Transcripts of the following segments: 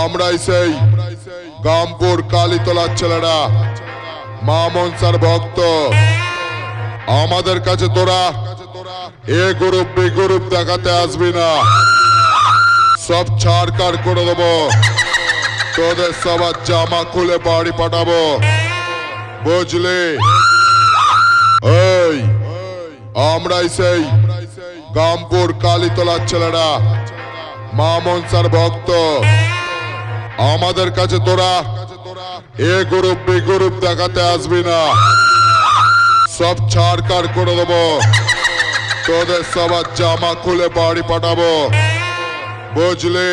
আমরাই সেই গামপুর কালীতলার ছেলেরা, মা মনসার ভক্ত। আমাদের কাছে তোরা এ গ্রুপ, বি গ্রুপ দেখাতে আসবি না। সব ছাড় করে দেবো। তোদের সবার জামা খুলে বাড়ি পাঠাবো। বুঝলি? এই, আমরাই সেই গামপুর কালীতলার ছেলেরা মা মনসার ভক্ত। আমাদের কাছে তোরা এ গ্রুপ, বি গ্রুপ দেখাতে আসবি না। সব ছাড় কার করে দেবো। তোদের সবার জামা খুলে বাড়ি পাঠাবো। বুঝলি?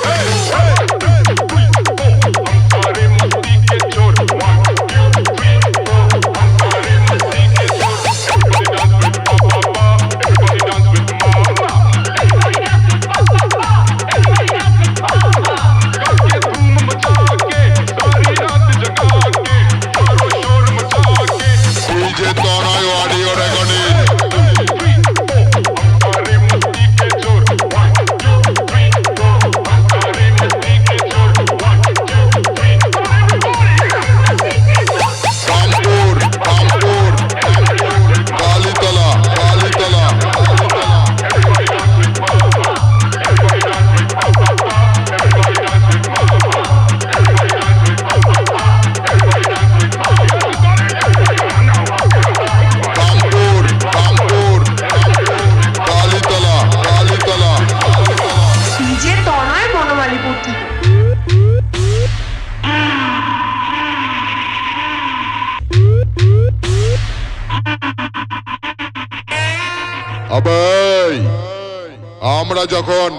hey, hey. যখন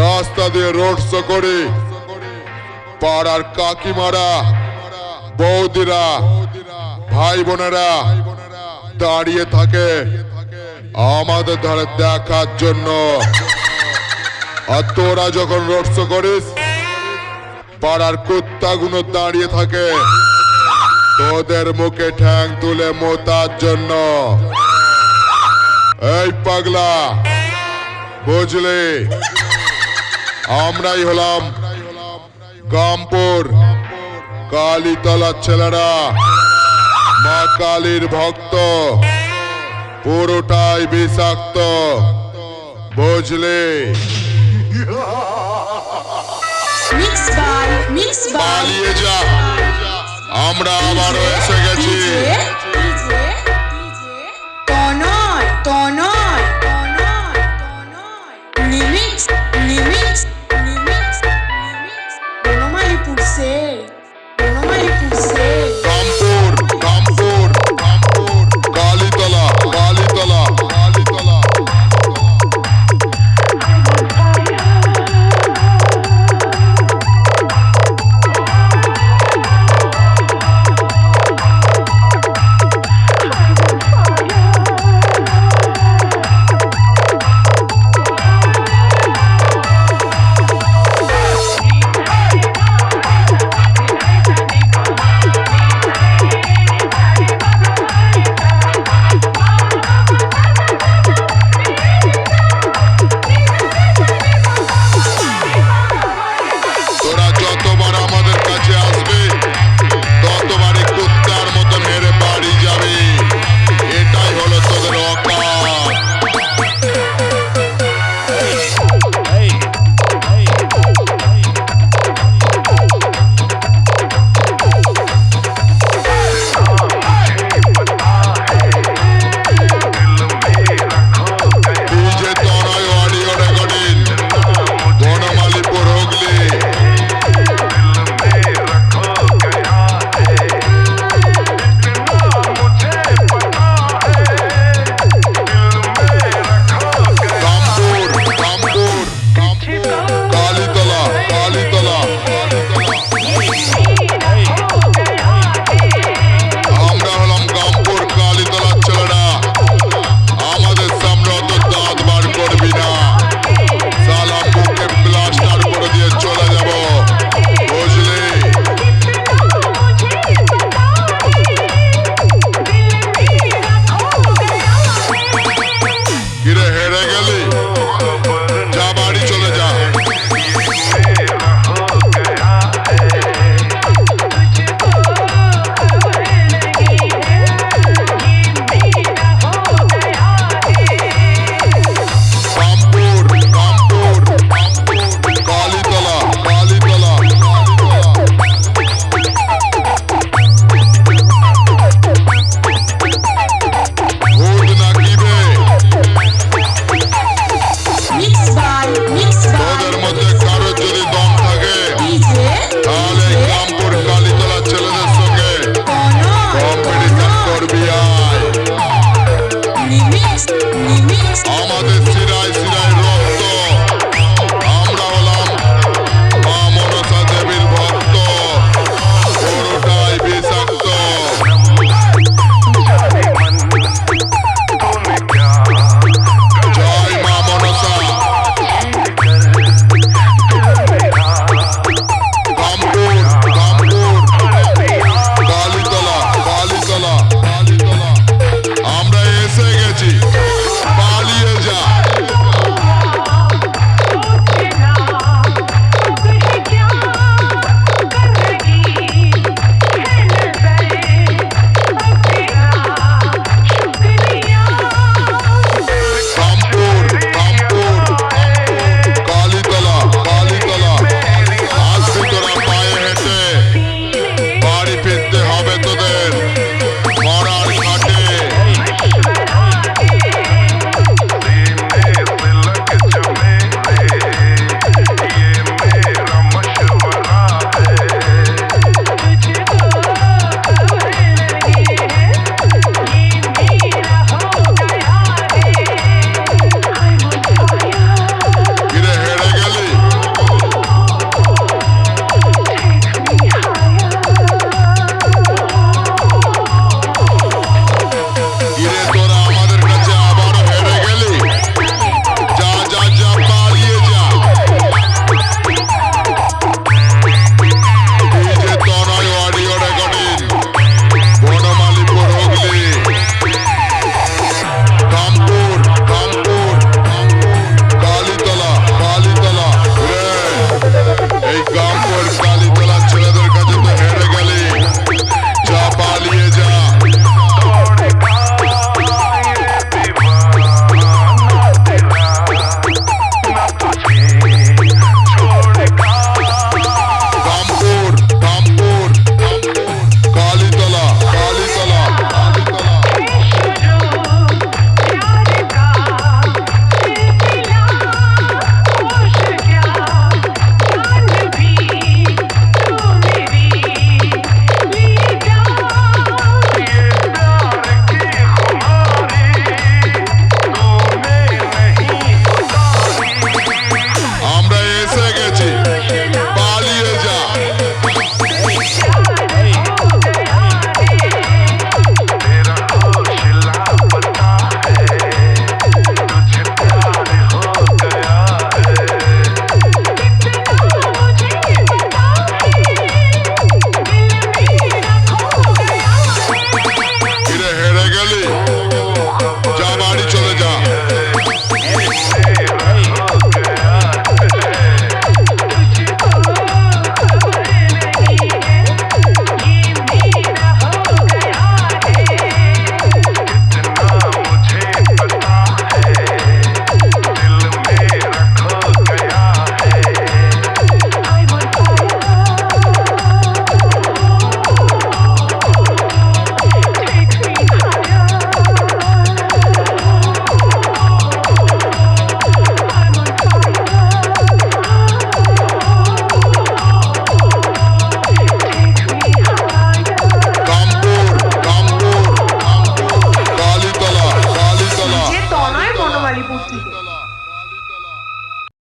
রাস্তা দিয়ে রোড শো করি, পাড়ার কাকিমারা, বৌদিরা ভাই বোনেরা দাঁড়িয়ে থাকে আমাদের ধারে দেখার জন্য। আর তোরা যখন রোড শো করিস, পাড়ার কুত্তাগুলো দাঁড়িয়ে থাকে তোদের মুখে ঠ্যাং তুলে মোতার জন্য। এই পাগলা বুঝলি আমরাই হলাম গামপুর কালীতলার ছেলেরা। মা কালীর ভক্ত পুরোটাই বিষাক্ত। বুঝলি পালিয়ে যা। আমরা আবারও এসে গেছি।